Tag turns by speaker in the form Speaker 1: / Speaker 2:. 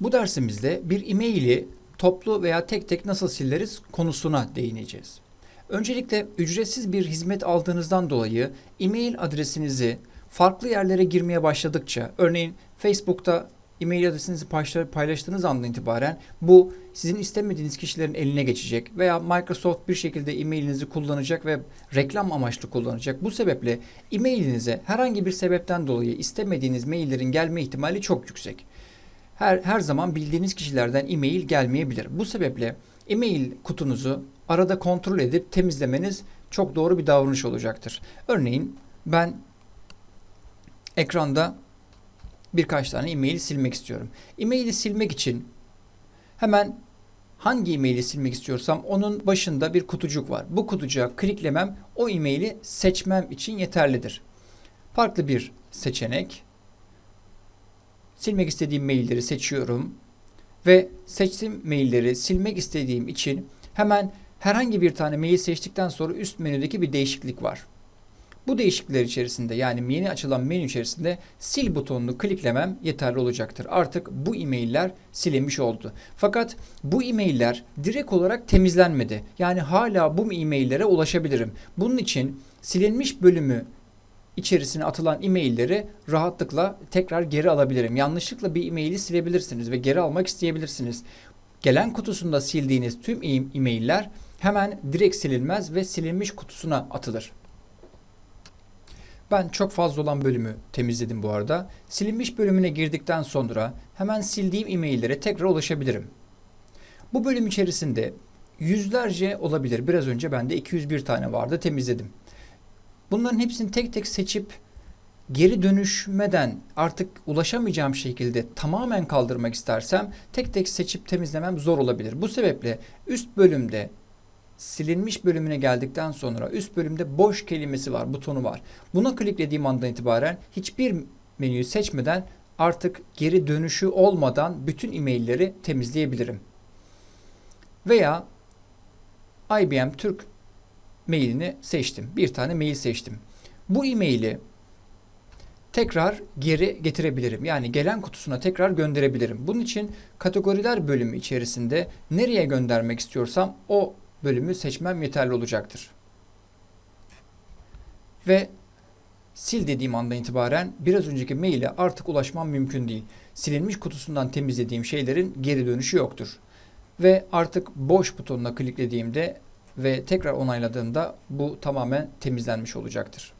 Speaker 1: Bu dersimizde bir e-maili toplu veya tek tek nasıl sileriz konusuna değineceğiz. Öncelikle ücretsiz bir hizmet aldığınızdan dolayı e-mail adresinizi farklı yerlere girmeye başladıkça, örneğin Facebook'ta e-mail adresinizi paylaş- paylaştığınız andan itibaren bu sizin istemediğiniz kişilerin eline geçecek veya Microsoft bir şekilde e-mailinizi kullanacak ve reklam amaçlı kullanacak. Bu sebeple e-mailinize herhangi bir sebepten dolayı istemediğiniz maillerin gelme ihtimali çok yüksek her, her zaman bildiğiniz kişilerden e-mail gelmeyebilir. Bu sebeple e-mail kutunuzu arada kontrol edip temizlemeniz çok doğru bir davranış olacaktır. Örneğin ben ekranda birkaç tane e-maili silmek istiyorum. E-maili silmek için hemen hangi e-maili silmek istiyorsam onun başında bir kutucuk var. Bu kutucuğa kliklemem o e-maili seçmem için yeterlidir. Farklı bir seçenek silmek istediğim mailleri seçiyorum ve seçtiğim mailleri silmek istediğim için hemen herhangi bir tane mail seçtikten sonra üst menüdeki bir değişiklik var. Bu değişiklikler içerisinde yani yeni açılan menü içerisinde sil butonunu kliklemem yeterli olacaktır. Artık bu e-mailler silinmiş oldu. Fakat bu e-mailler direkt olarak temizlenmedi. Yani hala bu e-maillere ulaşabilirim. Bunun için silinmiş bölümü içerisine atılan e-mailleri rahatlıkla tekrar geri alabilirim. Yanlışlıkla bir e-maili silebilirsiniz ve geri almak isteyebilirsiniz. Gelen kutusunda sildiğiniz tüm e- e-mailler hemen direkt silinmez ve silinmiş kutusuna atılır. Ben çok fazla olan bölümü temizledim bu arada. Silinmiş bölümüne girdikten sonra hemen sildiğim e-maillere tekrar ulaşabilirim. Bu bölüm içerisinde yüzlerce olabilir. Biraz önce bende 201 tane vardı temizledim. Bunların hepsini tek tek seçip geri dönüşmeden artık ulaşamayacağım şekilde tamamen kaldırmak istersem tek tek seçip temizlemem zor olabilir. Bu sebeple üst bölümde silinmiş bölümüne geldikten sonra üst bölümde boş kelimesi var, butonu var. Buna kliklediğim andan itibaren hiçbir menüyü seçmeden artık geri dönüşü olmadan bütün e-mailleri temizleyebilirim. Veya IBM Türk mailini seçtim. Bir tane mail seçtim. Bu e-maili tekrar geri getirebilirim. Yani gelen kutusuna tekrar gönderebilirim. Bunun için kategoriler bölümü içerisinde nereye göndermek istiyorsam o bölümü seçmem yeterli olacaktır. Ve sil dediğim andan itibaren biraz önceki maile artık ulaşmam mümkün değil. Silinmiş kutusundan temizlediğim şeylerin geri dönüşü yoktur. Ve artık boş butonuna kliklediğimde ve tekrar onayladığımda bu tamamen temizlenmiş olacaktır.